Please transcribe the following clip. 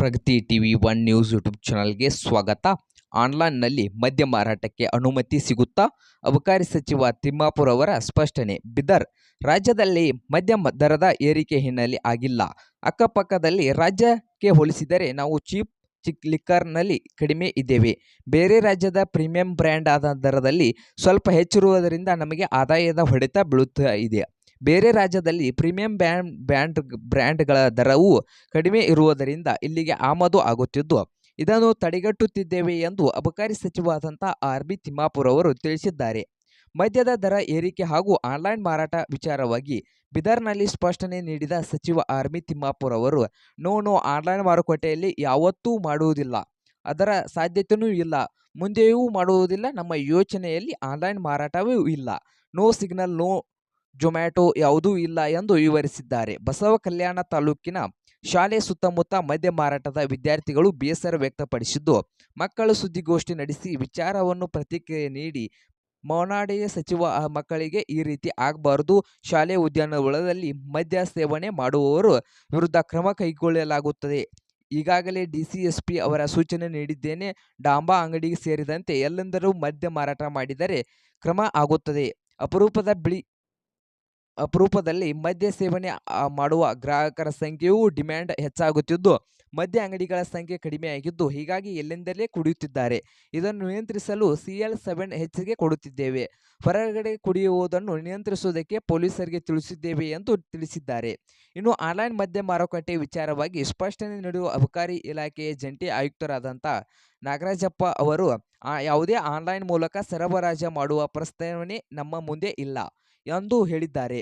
Pragati TV one news YouTube ಚಾನಲ್ಗೆ ಸ್ವಾಗತ. ಆನ್ಲೈನ್ನಲ್ಲಿ ಮದ್ಯ ಮಾರಾಟಕ್ಕೆ ಅನುಮತಿ ಸಿಗುತ್ತಾ? ಅಬಕಾರಿ ಸಚಿವ ತಿಮ್ಮಾಪುರ್ ಅವರ ಸ್ಪಷ್ಟನೆ, ಬಿದರ್ ರಾಜ್ಯದಲ್ಲಿ ಮದ್ಯ ದರದ ಏರಿಕೆ ಹಿನ್ನೆಲೆ ಆಗಿಲ್ಲ. ಅಕ್ಕಪಕ್ಕದಲ್ಲಿ ರಾಜ್ಯಕ್ಕೆ ಹೋಲಿಸಿದರೆ ನಾವು ಚೀಪ್ ಚಿಕ್ ಲಿಕ್ಕರ್ನಲ್ಲಿ ಕಡಿಮೆ ಇದ್ದೇವೆ. ಬೇರೆ ರಾಜ್ಯದ ಪ್ರೀಮಿಯಂ ಬ್ರ್ಯಾಂಡ್ ಆದ ದರದಲ್ಲಿ ಸ್ವಲ್ಪ ಹೆಚ್ಚಿರುವುದರಿಂದ ನಮಗೆ ಆದಾಯದ ಹೊಡೆತ ಬೀಳುತ್ತಾ ಇದೆ. ಬೇರೆ ರಾಜ್ಯದಲ್ಲಿ ಪ್ರೀಮಿಯಂ ಬ್ಯಾಂಡ್ ಬ್ಯಾಂಡ್, ಬ್ರ್ಯಾಂಡ್ಗಳ ದರವು ಕಡಿಮೆ ಇರುವುದರಿಂದ ಇಲ್ಲಿಗೆ ಆಮದು ಆಗುತ್ತಿದ್ದು, ಇದನ್ನು ತಡೆಗಟ್ಟುತ್ತಿದ್ದೇವೆ ಎಂದು ಅಬಕಾರಿ ಸಚಿವಾದಂಥ ಆರ್ ಬಿ ತಿಮ್ಮಾಪುರ್ ಅವರು ತಿಳಿಸಿದ್ದಾರೆ. ಮದ್ಯದ ದರ ಏರಿಕೆ ಹಾಗೂ ಆನ್ಲೈನ್ ಮಾರಾಟ ವಿಚಾರವಾಗಿ ಬಿದರ್ನಲ್ಲಿ ಸ್ಪಷ್ಟನೆ ನೀಡಿದ ಸಚಿವ ಆರ್ ಬಿ ತಿಮ್ಮಾಪುರ್ ಅವರು, ನೋ ನೋ, ಆನ್ಲೈನ್ ಮಾರುಕಟ್ಟೆಯಲ್ಲಿ ಯಾವತ್ತೂ ಮಾಡುವುದಿಲ್ಲ. ಅದರ ಸಾಧ್ಯತೆಯೂ ಇಲ್ಲ. ಮುಂದೆಯೂ ಮಾಡುವುದಿಲ್ಲ. ನಮ್ಮ ಯೋಚನೆಯಲ್ಲಿ ಆನ್ಲೈನ್ ಮಾರಾಟವೂ ಇಲ್ಲ. ನೋ ಸಿಗ್ನಲ್, ನೋ ಜೊಮ್ಯಾಟೊ ಯಾವುದೂ ಇಲ್ಲ ಎಂದು ವಿವರಿಸಿದ್ದಾರೆ. ಬಸವ ಕಲ್ಯಾಣ ತಾಲೂಕಿನ ಶಾಲೆ ಸುತ್ತಮುತ್ತ ಮದ್ಯ ಮಾರಾಟದ ವಿದ್ಯಾರ್ಥಿಗಳು ಬೇಸರ ವ್ಯಕ್ತಪಡಿಸಿದ್ದು, ಮಕ್ಕಳು ಸುದ್ದಿಗೋಷ್ಠಿ ನಡೆಸಿ ವಿಚಾರವನ್ನು ಪ್ರತಿಕ್ರಿಯೆ ನೀಡಿ, ಮೊನಾಡೆಯ ಸಚಿವ ಮಕ್ಕಳಿಗೆ ಈ ರೀತಿ ಆಗಬಾರದು. ಶಾಲೆ ಉದ್ಯಾನವನದಲ್ಲಿ ಮದ್ಯ ಸೇವನೆ ಮಾಡುವವರು ವಿರುದ್ಧ ಕ್ರಮ ಕೈಗೊಳ್ಳಲಾಗುತ್ತದೆ. ಈಗಾಗಲೇ ಡಿಸಿಎಸ್ಪಿ ಅವರ ಸೂಚನೆ ನೀಡಿದ್ದೇನೆ. ಡಾಂಬಾ ಅಂಗಡಿಗೆ ಸೇರಿದಂತೆ ಎಲ್ಲೆಂದರೂ ಮದ್ಯ ಮಾರಾಟ ಮಾಡಿದರೆ ಕ್ರಮ ಆಗುತ್ತದೆ. ಅಪರೂಪದ ಬಿಳಿ ಅಪರೂಪದಲ್ಲಿ ಮದ್ಯ ಸೇವನೆ ಮಾಡುವ ಗ್ರಾಹಕರ ಸಂಖ್ಯೆಯೂ ಡಿಮ್ಯಾಂಡ್ ಹೆಚ್ಚಾಗುತ್ತಿದ್ದು, ಮದ್ಯ ಅಂಗಡಿಗಳ ಸಂಖ್ಯೆ ಕಡಿಮೆಯಾಗಿದ್ದು, ಹೀಗಾಗಿ ಎಲ್ಲೆಂದರಲ್ಲೇ ಕುಡಿಯುತ್ತಿದ್ದಾರೆ. ಇದನ್ನು ನಿಯಂತ್ರಿಸಲು ಸಿಎಲ್ ಸೆವೆನ್ ಹೆಚ್ಚಿಗೆ ಕೊಡುತ್ತಿದ್ದೇವೆ. ಹೊರಗಡೆ ಕುಡಿಯುವುದನ್ನು ನಿಯಂತ್ರಿಸುವುದಕ್ಕೆ ಪೊಲೀಸರಿಗೆ ತಿಳಿಸಿದ್ದೇವೆ ಎಂದು ತಿಳಿಸಿದ್ದಾರೆ. ಇನ್ನು ಆನ್ಲೈನ್ ಮದ್ಯ ಮಾರುಕಟ್ಟೆ ವಿಚಾರವಾಗಿ ಸ್ಪಷ್ಟನೆ ನೀಡುವ ಅಬಕಾರಿ ಇಲಾಖೆಯ ಜಂಟಿ ಆಯುಕ್ತರಾದಂಥ ನಾಗರಾಜಪ್ಪ ಅವರು ಯಾವುದೇ ಆನ್ಲೈನ್ ಮೂಲಕ ಸರಬರಾಜು ಮಾಡುವ ಪ್ರಸ್ತಾವನೆ ನಮ್ಮ ಮುಂದೆ ಇಲ್ಲ. ಎಂದು ಹೇಳಿದ್ದಾರೆ.